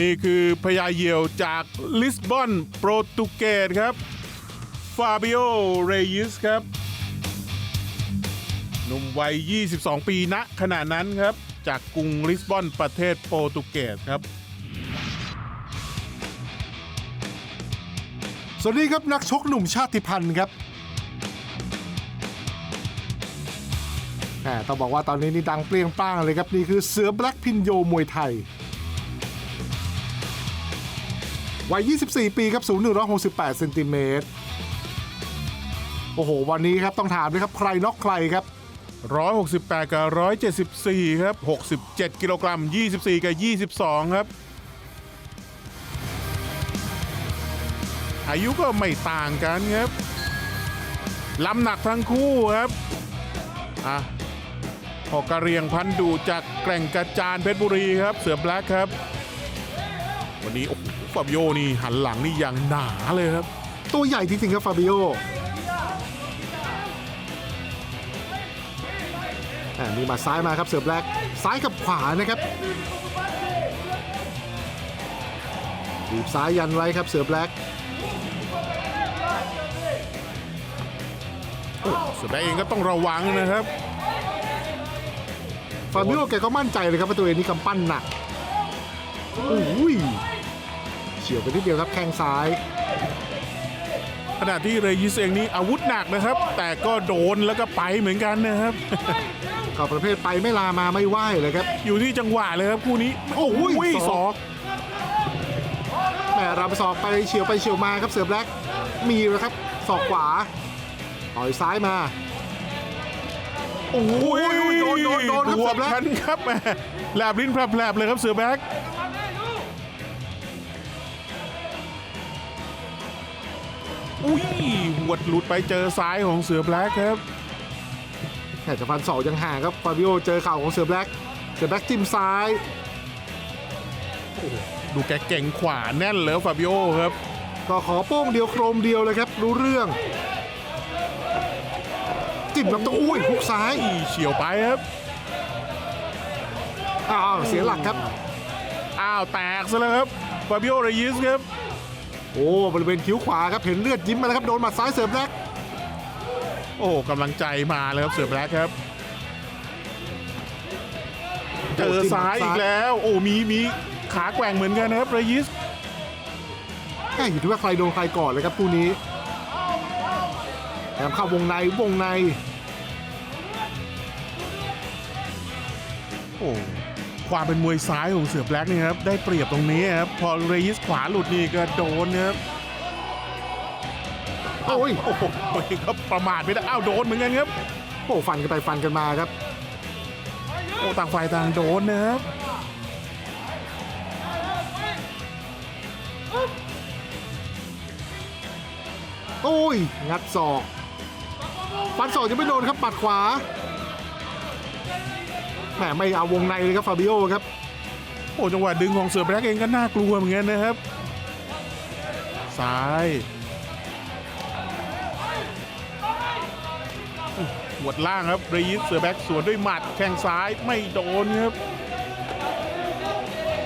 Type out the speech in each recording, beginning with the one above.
นี่คือพญาเยี่ยวจากลิสบอนโปรตุเกสครับฟาบิโอเรยิสครับหนุ่มวัย 22 ปีณขณะนั้นครับ จากกรุงลิสบอนประเทศโปรตุเกสครับ สวัสดีครับนักชกหนุ่มชาติพันธุ์ครับแหมต้องบอกว่าตอนนี้นี่ดังเปรี้ยงป้างเลยครับ นี่คือเสือแบล็กพินโยมวยไทย วัย 24 ปีครับสูง 168เซนติเมตรโอ้โห วันนี้ครับต้องถามเลยครับ ใครน็อกใครครับ 168 กับ 174 ครับ 67 กิโลกรัม 24 กับ 22 ครับ อายุก็ไม่ต่างกันครับลำหนักทั้งคู่ครับ อะพอกระเรียงพันดูจากแกร่งกระจานเพชรบุรีครับ เสือแบล็คครับ วันนี้โอ้โห ฟาบิโอนี่หันหลังนี่อย่างหนาเลยครับ ตัวใหญ่จริงๆครับฟาบิโออ่ามีหมาซ้ายมาครับเสือแบล็กซ้ายกับขวานะครับบีบซ้ายยันไว้ครับเสือแบล็กเสือแบล็คเองก็ต้องระวังนะครับฟาบิโอแกก็มั่นใจเลยครับว่าตัวเองนี่กำปั้นหนักโอ้ย เฉียวไปนิดเดียวครับแข้งซ้ายขณะที่เรยิสเองนี่อาวุธหนักนะครับ แต่ก็โดนแล้วก็ไปเหมือนกันนะครับก็ประเภทไปไม่ลามาไม่ไหวเลยครับ อยู่ที่จังหวะเลยครับคู่นี้ โอ้โหยศศออกกแหม่รำศอกไปเฉียวไปเฉียวมาครับเสือแบล็กมีแล้วครับศอกขวาต่อยซ้ายมาโอ้โหโดนโดนโดนครับบวเสือกแบล็ทักนครับแหมแลบลิ้นแผลบๆเลยครับเสือแบ็ก อุ้ยหวดหลุดไปเจอซ้ายของเสือแบล็กครับแหม่จะฟันศอกยังห่างครับฟาบิโอเจอเข่าของเสือแบล็กเสือแบล็กจิ้มซ้ายดูแกเก่งขวาแน่นเลยฟาบิโอครับ ก็ขอโป้งเดียวโครมเดียวเลยครับ รู้เรื่อง จิ้มลำตัวอุ้ยหุกซ้ายอีเฉียวไปครับ อ้าวเสียหลักครับ อ้าวแตกซะแล้วครับฟาบิโอเรยิสครับ โอ้บริเวณคิ้วขวาครับเห็นเลือดยิ้มมาแล้วครับโดนหมัดซ้ายเสือแบล็กโอ้กำลังใจมาเลยครับเสือแบล็กครับเจอซ้ายอีกแล้ว โอ้มีมีขาแกว่งเหมือนกันนะครับเรยิสแค่อยู่ที่ว่าใครโดนใครก่อนเลยครับคู่นี้แถมเข้าวงในวงใน โอ้ ความเป็นมวยซ้ายของเสือแบล็กนี่ครับได้เปรียบตรงนี้ครับพอเรยิสขวาหลุดนี่ก็โดนนะครับโอ้ยโอ้โหก็ประมาทไม่ได้อ้าวโดนเหมือนกันครับโอ้ฟันกันไปฟันกันมาครับโอ้ต่างฝ่ายต่างโดนนะครับโอ้ยงัดศอกฟันศอกยังไม่โดนครับปัดขวา แหมไม่เอาวงในเลยครับฟาบิโอครับโอ้จังหวะดึงของเสือแบล็กเองก็น่ากลัวเหมือนกันนะครับ ซ้ายหัวดล่างครับเรยิสเสือแบล็กสวนด้วยหมัดแข้งซ้ายไม่โดนครับ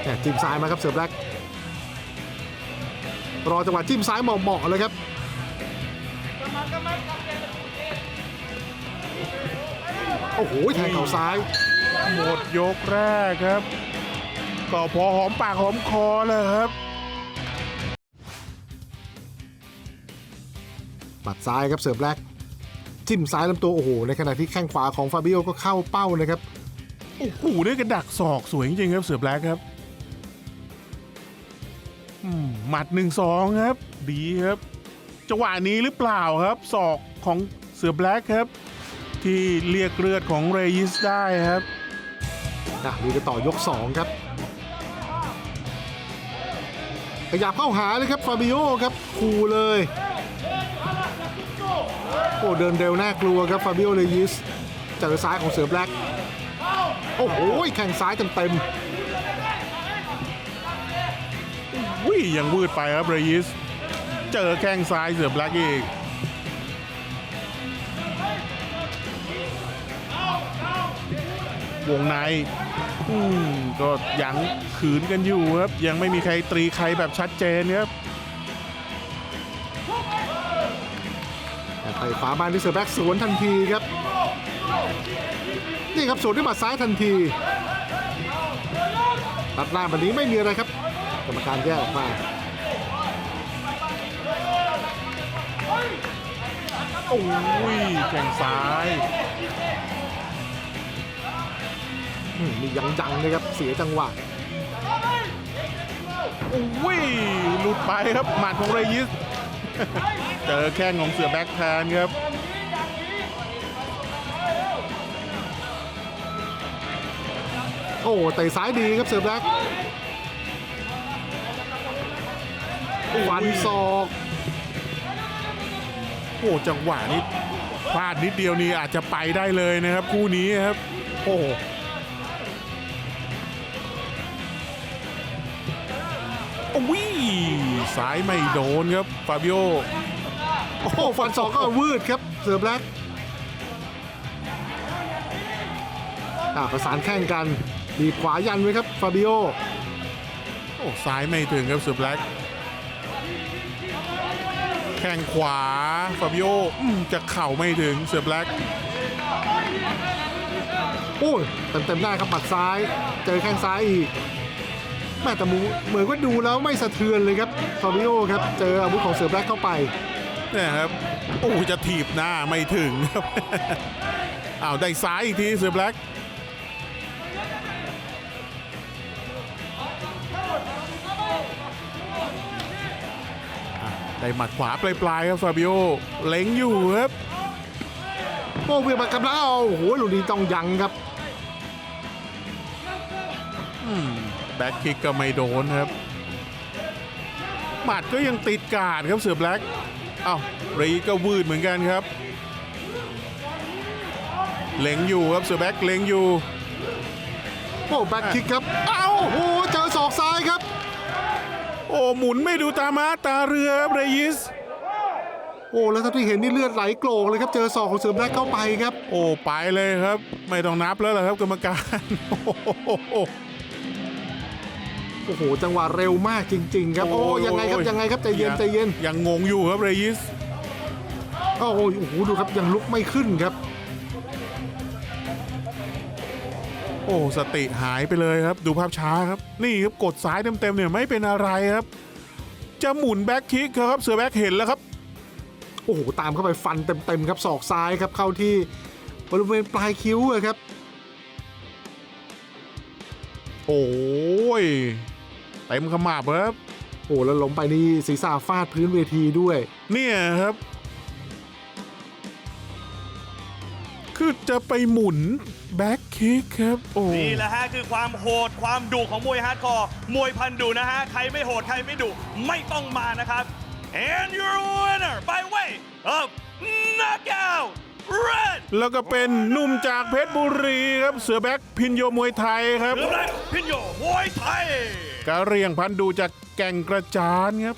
แหมจิ้มซ้ายมาครับเสือแบล็กรอจังหวะจิ้มซ้ายเหมาะๆเลยครับโอ้โหแทงเข่าซ้าย หมดยกแรกครับ ก็พอหอมปากหอมคอเลยครับปัดซ้ายครับเสือแบล็กจิ้มซ้ายลำตัวโอ้โหในขณะที่แข้งขวาของฟาบิโอก็เข้าเป้านะครับโอ้โหได้กระดักศอกสวยจริงๆครับเสือแบล็กครับอืมหมัดหนึ่งสองครับ ดีครับจังหวะนี้หรือเปล่าครับศอกของเสือแบล็กครับ ที่เรียกเลือดของเรยิสได้ครับ อะดูกันต่อยก 2 ครับขยับเข้าหาเลยครับฟาบิโอครับคูเลยโอ้เดินเร็วน่ากลัวครับฟาบิโอเลยิสเจอซ้ายของเสือแบล็กโอ้โหแข่งซ้ายเต็มวิ่งยังวืดไปครับเรยิสเจอแข้งซ้ายเสือแบล็กอีกวงใน อืมก็ยังขืนกันอยู่ครับ ยังไม่มีใครตรีใครแบบชัดเจนครับไต่ขวามาที่เสือแบ็กสวนทันทีครับ นี่ครับสวนด้วยหมัดซ้ายทันทีตัดหน้าแบบนี้ไม่มีอะไรครับ กรรมการแยกออกมา โอ้ยแข่งซ้ายอื มมียังยังๆเลยครับ เสียจังหวะโอ้ยหลุดไปครับหมัดของเรยิส เจอแข้งของเสือแบ็คแทนครับโอ้เตะซ้ายดีครับเสือแบ็กฟันศอกโอ้จังหวะนี้พลาดนิดเดียวนี่อาจจะไปได้เลยนะครับ คู่นี้ครับ โอ้ ซ้ายไม่โดนครับฟาบิโอโอ้ฟันศอกก็วืดครับเสือแบ็กอ่าประสานแข้งกันบีบขวายันไว้ครับฟาบิโอโอ้ซ้ายไม่ถึงครับเสือแบล็กแข้งขวาฟาบิโออืมจะเข่าไม่ถึงเสือแบล็กโอ้ยเต็มเต็มๆได้ครับหมัดซ้าย เจอแข้งซ้ายอีก แม่แต่หมูเหมือนว่าดูแล้วไม่สะเทือนเลยครับฟาบิโอครับ เจออาวุธของเสือแบล็กเข้าไปเนี่ยครับ โอ้จะถีบหน้าไม่ถึงครับอ้าวได้ซ้ายอีกทีเสือแบล็กอะได้หมัดขวาปลายๆครับฟาบิโอเล็งอยู่ครับโอ้เวียงมากำลังเอาโอ้โหลูกนี้ต้องยังครับ แบ็คคิกก็ไม่โดนครับหมัดก็ยังติดกาดครับเสือแบล็กเอ้ารีก็วืดเหมือนกันครับ เล็งอยู่ครับเสือแบล็กเล็งอยู่โอ้แบ็คคิกครับ เอ้าโอ้โหเจอศอกซ้ายครับ โอ้หมุนไม่ดูตามาตาเรือครับเรยิสโอ้แล้วถ้าที่เห็นนี่เลือดไหลโกรกเลยครับ เจอศอกของเสือแบล็กเข้าไปครับ โอ้ไปเลยครับ ไม่ต้องนับแล้วเหรอครับกรรมการ โอ้โหโอ้โหจังหวะเร็วมากจริง ๆ ครับโอ้ยังไงครับยังไงครับใจเย็นใจเย็นยังงงอยู่ครับเรยิสโอ้โหโอ้โหดูครับยังลุกไม่ขึ้นครับ โอ้สติหายไปเลยครับ ดูภาพช้าครับนี่ครับกดซ้ายเต็มๆเนี่ยไม่เป็นอะไรครับ จะหมุนแบ็คคิกครับเสือแบ็คเห็นแล้วครับโอ้โหตามเข้าไปฟันเต็มๆครับศอกซ้ายครับเข้าที่บริเวณปลายคิ้วอะครับ โอ้ย เต็มขมับครับโอ้แล้วล้มไปนี่ศีรษะฟาดพื้นเวทีด้วย เนี่ยครับ คือจะไปหมุนแบ็คคิกครับโอ้นี่แหละฮะคือความโหดความดุของมวยฮาร์ดคอร์มวยพันดุนะฮะ ใครไม่โหดใครไม่ดุไม่ต้องมานะครับ and your winner by way of knockout red แล้วก็เป็นหนุ่มจากเพชรบุรีครับ เสือแบ็คพินโยมวยไทยครับเรือแรกพินโยมวยไทย กะเรียงพันดูจากแก่งกระจานครับ